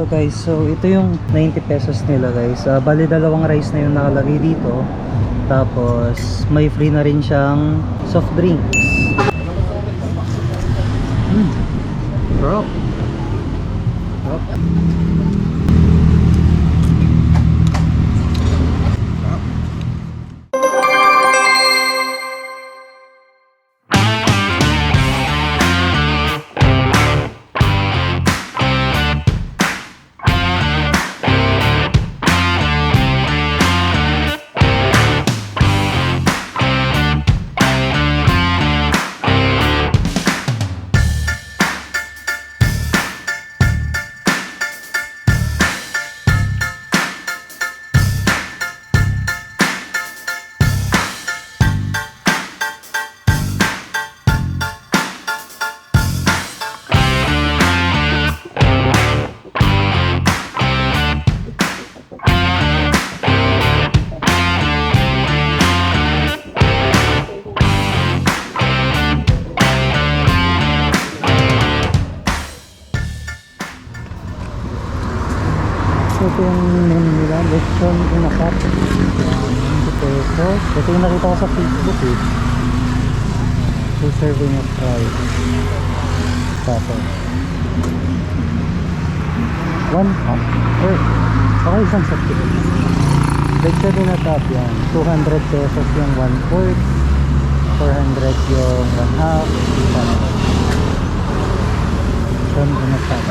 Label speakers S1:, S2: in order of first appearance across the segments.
S1: to guys, so ito yung 90 pesos nila guys. Ah, bali dalawang rice na yung nakalagay dito. Tapos may free na rin siyang soft drinks. Mm. Bro. Bro. Ito yung menu nila, lechon inakap. 90 pesos. Ito yung nakita ko sa Facebook eh. Two serving of rice. Tapos. One cup. Or, baka isang set. Lechon inakap yan. 200 pesos yung one fourth. 400 yung one half. Isa na. Lechon inakap.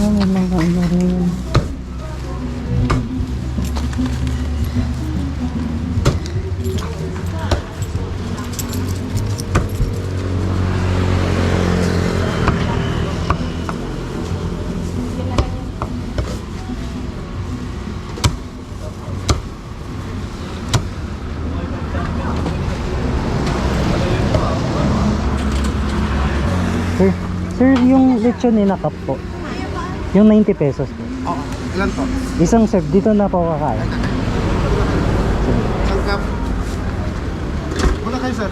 S1: Ah, may mga ano rin. Sir, yung lechon inakap po. Yung 90 pesos po.
S2: Oo. Ilan po?
S1: Isang serve, dito na po kakain.
S2: Isang cup. Wala kayo, sir.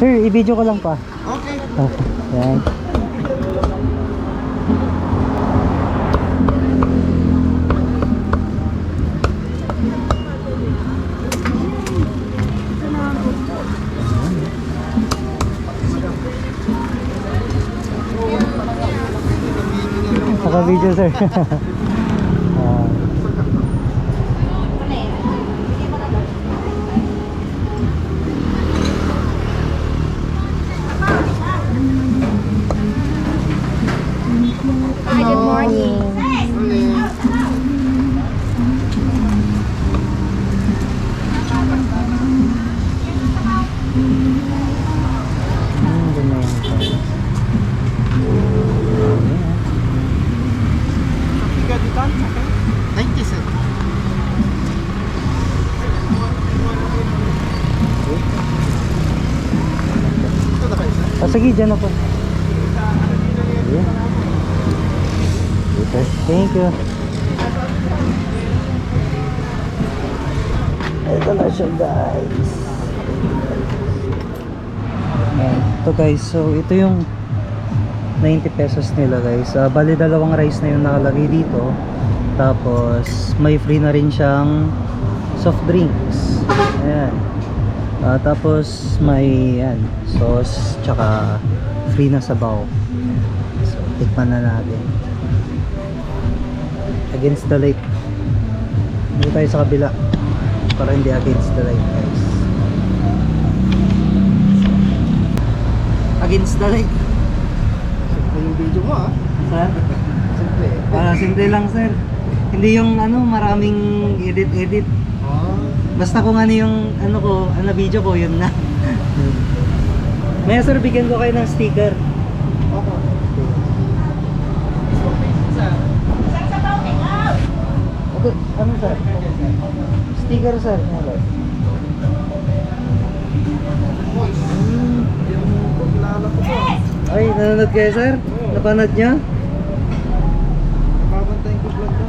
S1: Sir, i-video ko lang pa.
S2: Okay.
S1: Ah, Naka-video sir. Ah.
S3: Hi, good morning.
S2: Morning.
S1: Dyan. Yeah. Okay, thank you. Ito na siya guys. Ayan. Ito guys, so ito yung 90 pesos nila guys. Ah, bali dalawang rice na yung nakalagay dito. Tapos may free na rin siyang soft drinks. Ayan. Ah, tapos may yan, sauce tsaka free na sabaw. So, tikman na natin. Against the light. Dito tayo sa kabila. Para hindi against the light, guys. Against the light.
S2: Simple yung video mo, ah.
S1: Sir?
S2: Simple.
S1: Ah, simple lang, sir. Hindi yung ano, maraming edit-edit. Basta kung ano yung ano ko, ano video ko, yun na. May sir, bigyan ko kayo ng sticker.
S2: Okay.
S1: Okay, ano sir? Sticker sir.
S2: To.
S1: Ay, nanonood kayo sir? Napanood niyo?
S2: Papantayin ko vlog to.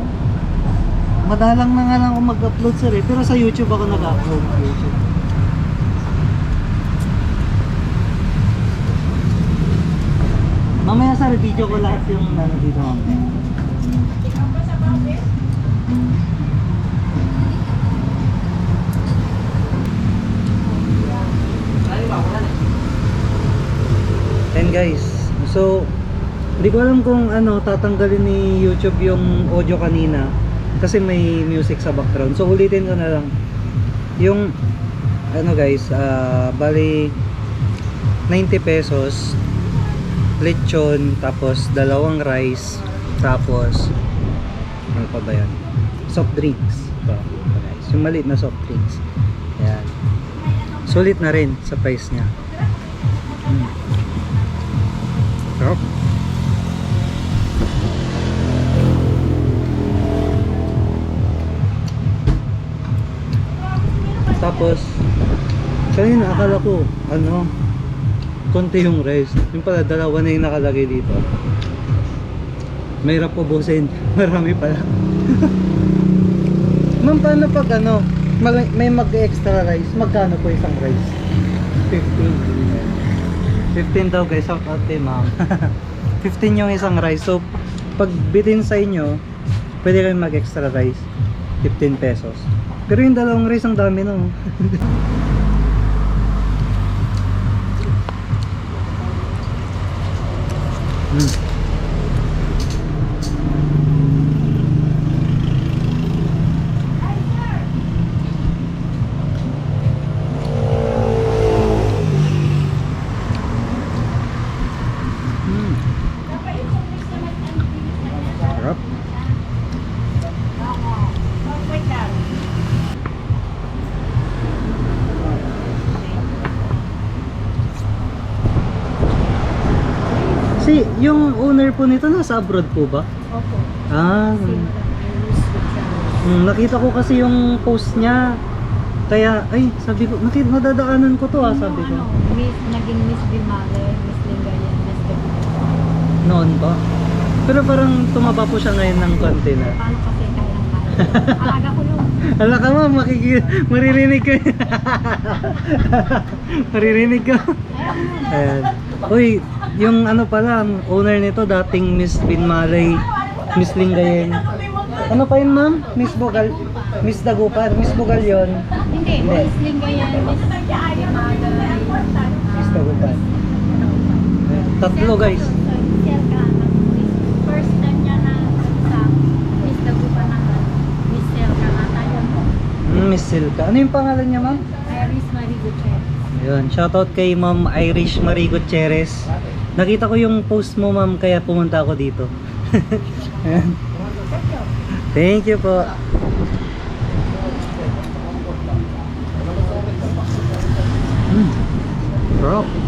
S1: Madalang na nga lang ako mag-upload sir eh. Pero sa YouTube ako nag-upload. Mamaya sa video ko lahat yung ano dito mamaya. And guys, so hindi ko alam kung ano tatanggalin ni YouTube yung audio kanina kasi may music sa background. So ulitin ko na lang. Yung ano guys, ah bali 90 pesos lechon tapos dalawang rice tapos ano pa ba yan? Soft drinks. Ito, guys. Yung maliit na soft drinks. Ayan. Sulit na rin sa price niya. Mm. Sarap. Tapos, kanina akala ko, ano, konti yung rice. Yung pala, dalawa na yung nakalagay dito. May rap ubusin. Marami pala. Ma'am, paano pag ano, mag- may mag-extra rice, magkano po isang rice? 15. 15 daw guys, out ate ma'am. 15 yung isang rice. So, pag bitin sa inyo, pwede kayong mag-extra rice. 15 pesos. Pero yung dalawang rice ang dami no. mm. Mm. Sarap. Si, yung owner po nito nasa abroad po ba?
S3: Opo.
S1: Ah, mm, nakita ko kasi yung post niya. Kaya, ay, sabi ko, nakita, nadadaanan ko to ah, sabi ko.
S3: Ano, Miss, naging Miss Bimale, Miss Lingayen, Miss Gabriel.
S1: Noon ba? Pero parang tumaba po siya ngayon ng konti na.
S3: Paano kasi kaya? Alaga ko yun.
S1: Hala ka ma'am, makiki maririnig ka. maririnig ka. Ayan. Uy, yung ano pala, ang owner nito dating Miss Binmalay, Miss Lingayen. Ano pa yun ma'am? Miss Bogal, Miss Dagupan, Miss Bogal yun.
S3: Hindi,
S1: Hindi.
S3: Miss Lingayen, Miss.
S1: Miss Dagupan. Tatlo guys.
S3: First time niya na sa Miss Dagupan naman. Miss Selka na tayo.
S1: Mm, Miss Silka. Ano yung pangalan niya ma'am?
S3: Iris Marie Gutierrez.
S1: Ayun, shoutout kay Ma'am Irish Marie Gutierrez. Nakita ko yung post mo ma'am kaya pumunta ako dito. Thank you po. Mm. Sarap.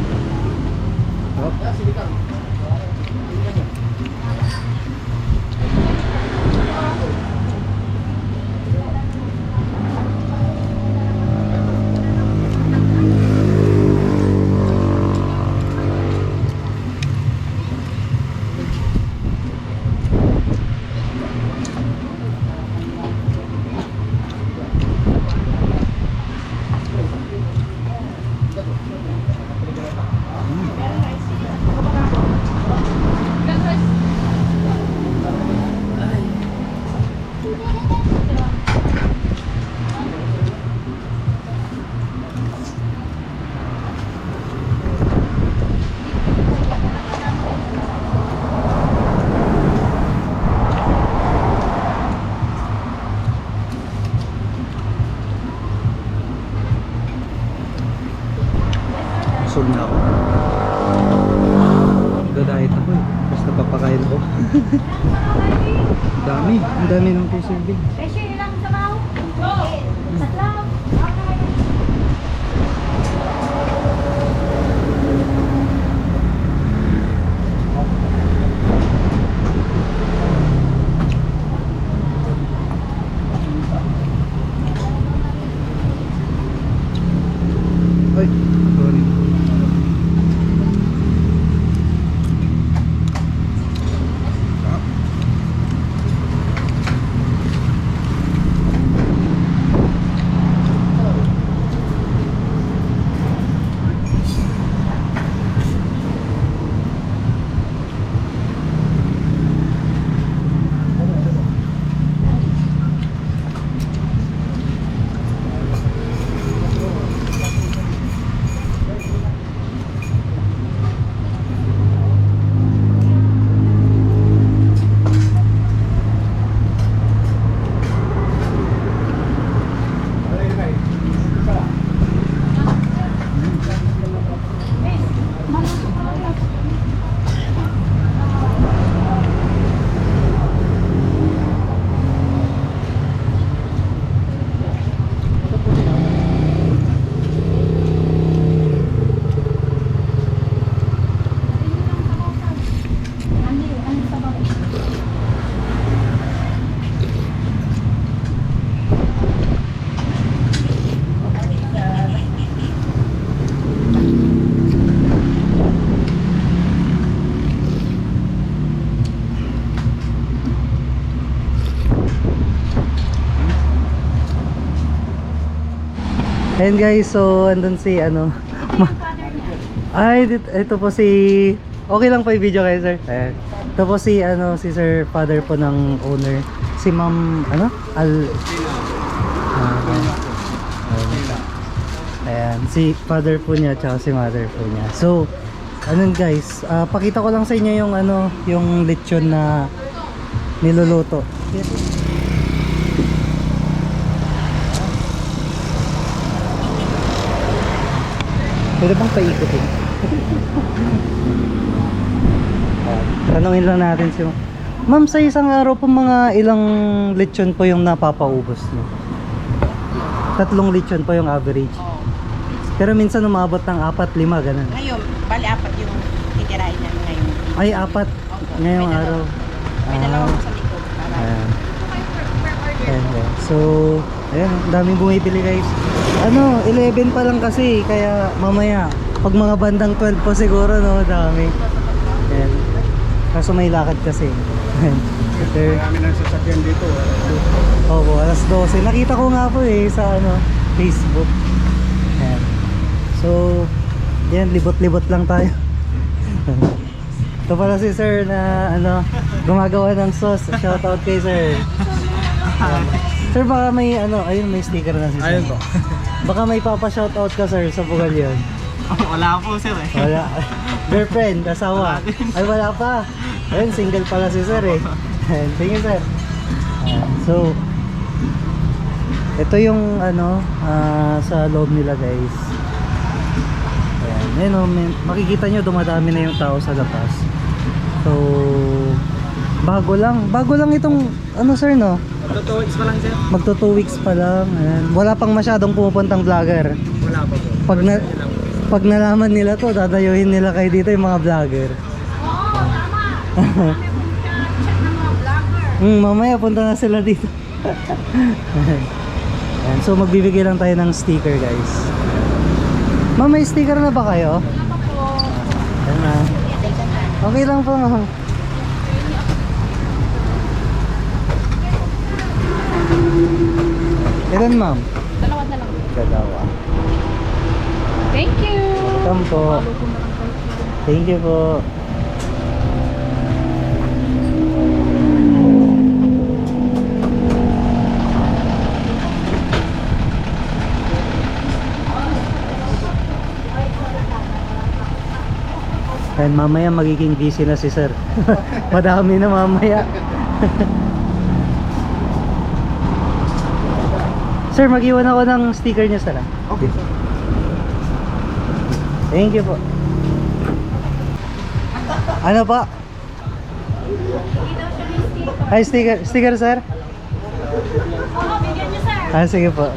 S1: Busog na ako. Dadahit ako eh. Basta papakain ako. dami. Ang dami ng pisilbing.
S3: Presyo ilang sabaw? Tatlo.
S1: Ay, sorry. Sarap. Ayan guys, so andun si ano. Ay, dit- ito po si Okay lang po yung video kayo, sir. Ayan. Ito po si ano, si sir father po ng owner. Si Ma'am ano? Al Ah, ayan. Si father po niya tsaka si mother po niya. So, ano guys, ah, pakita ko lang sa inyo yung ano, yung lechon na niluluto. Pwede bang paikutin? Ah, Tanungin lang natin si Ma'am, sa isang araw po mga ilang lechon po yung napapaubos niyo? Tatlong lechon po yung average. Pero minsan umabot ng apat, lima, ganun.
S4: Ngayon, bali apat yung titirahin namin ngayon.
S1: Ay, apat
S4: Opo,
S1: ngayong
S4: may dalawa.
S1: araw.
S4: May
S1: Ah,
S4: dalawa ko sa likod. Para
S1: Ayan. Ayan. So, ayan, ang daming bumibili guys. Ano, 11 pa lang kasi, kaya mamaya, pag mga bandang 12 po siguro, no, dami. Ayan. Kaso may lakad kasi. Ayan. Sir,
S2: Marami nang sasakyan dito.
S1: Opo, alas 12. Nakita ko nga po eh sa ano, Facebook. Ayan. So, yan, libot-libot lang tayo. Ito pala si sir na ano, gumagawa ng sauce. Shoutout kay sir. Ayan. Sir, baka may ano, ayun, may sticker na si sir.
S2: Ayun po.
S1: Baka may papa-shoutout ka sir sa bugal yun.
S2: Wala po sir eh.
S1: Wala. Girlfriend, asawa. Ay, wala pa. Ayun, single pala si sir eh. Ayan, Thank you, sir. Ayan, so, ito yung ano, ah, sa loob nila guys. Ayan, ayun o, may- makikita nyo dumadami na yung tao sa labas. So, bago lang. Bago lang itong, ano sir no?
S2: Totoo, pa lang sir.
S1: Magto 2 weeks pa lang. Ayan. Wala pang masyadong pumupuntang vlogger.
S2: Wala pa po.
S1: Pag na, pag nalaman nila to, dadayuhin nila kayo dito yung mga vlogger. Hmm, mamaya punta na sila dito. Ayan, so magbibigay lang tayo ng sticker guys. Ma'am, may sticker na ba kayo? Ayan na. Okay lang po ma'am. Ilan ma'am?
S3: Dalawa na lang.
S1: Dalawa.
S3: Thank you!
S1: Welcome po. Thank you po. And mamaya magiging busy na si sir. Madami na mamaya. sir, mag-iwan ako ng sticker niya sir. ah.
S2: Okay.
S1: Thank you po. Ano pa? Ay, sticker, sticker sir?
S3: Oo, bigyan niyo sir.
S1: Ah, sige po.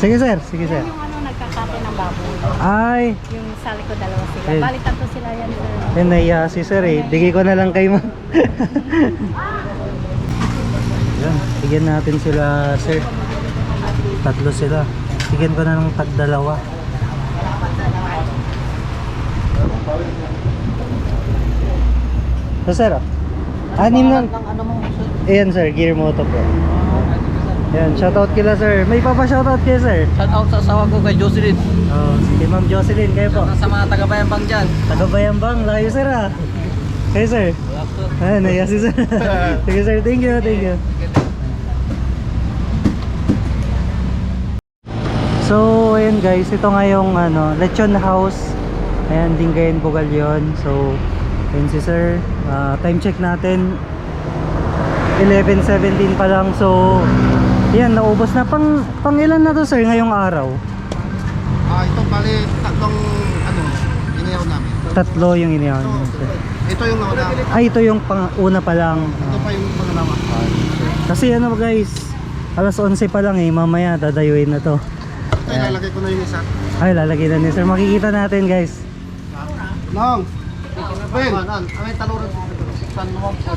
S1: Sige sir, sige sir.
S3: Yung ano, nagkakate ng baboy.
S1: Ay,
S3: Yung sa likod dalawa sila.
S1: Eh.
S3: Bali, tatlo sila yan sir.
S1: yun naiya si sir eh. Bigay ko na lang kay ma'am. Yan, bigyan natin sila sir. Tatlo sila. Bigyan ko na ng tag dalawa. So sir, ah, anim na.
S2: ano?
S1: Ayan sir, gear moto po. Ayan, shoutout kila sir. May papa shoutout kayo sir.
S2: Shout out sa asawa ko kay Jocelyn.
S1: Oh, si Ma'am Jocelyn, kayo po.
S2: Sa mga taga-bayambang dyan.
S1: Taga Bayambang, layo sir ah. Kayo sir. Naiya si sir. Sige sir, thank you, thank you. So, ayan guys, ito nga yung ano, Lechon House. Ayan, Dingayen Bugal yun. So, ayan si sir. Ah, time check natin. 11.17 pa lang. So, ayan, naubos na. Pang, pang ilan na to sir ngayong araw?
S2: Ah, ito bali tatlong ano, iniyaw namin.
S1: Tatlo yung inihaw niyo, sir.
S2: Ito yung nauna.
S1: Ay, ito yung pang una pa lang.
S2: Ito pa yung pangalawa.
S1: Kasi ano guys, alas 11 pa lang eh, mamaya dadayuin na to.
S2: Ito ilalagay ko na yung isa.
S1: Ay, lalagay na ni sir. Makikita natin guys.
S2: Long. Ben. Ay, taluran. San Juan po.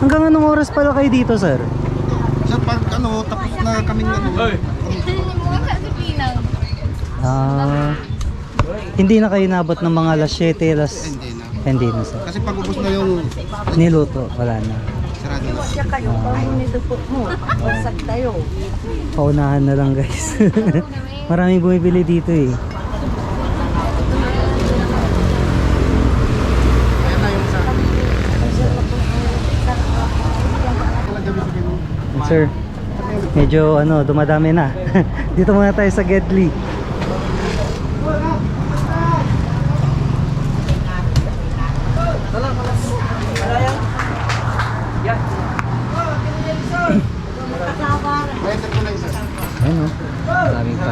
S1: Hanggang anong oras pala kayo dito sir?
S2: Sir, pag ano, tapos na kaming ano.
S1: Ah, hindi na kayo nabot ng mga alas 7, alas...
S2: Hindi na.
S1: Sir.
S2: Kasi pag ubos na yung
S1: Niluto, wala na.
S2: sarado na.
S4: Siya kayo, kamo nito po mo. Wasag tayo.
S1: Paunahan na lang guys. Maraming bumibili dito eh.
S2: Ayan na yung sa... Talaga bibigyan mo.
S1: Sir, medyo ano, dumadami na. dito muna tayo sa Gedli.
S2: Pwede ko na isa.
S1: Ayun oh. Maraming tao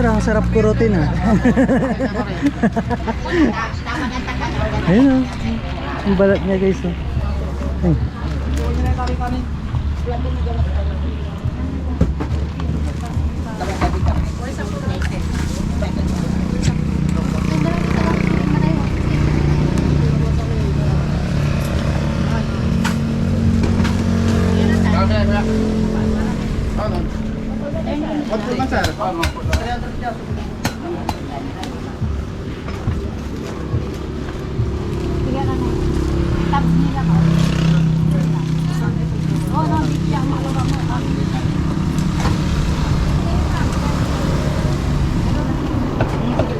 S1: sir, ang sarap kurutin ah. Ayun oh. Ang balat niya guys oh. easier.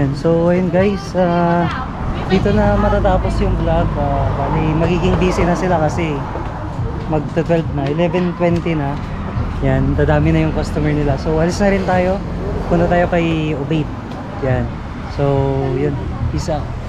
S1: Ayan, so ayun guys, ah, dito na matatapos yung vlog. Ah, bali, magiging busy na sila kasi mag 12 na, 11.20 na. Yan, dadami na yung customer nila. So, alis na rin tayo. Punta tayo kay Obate. Yan. So, yun. Peace out.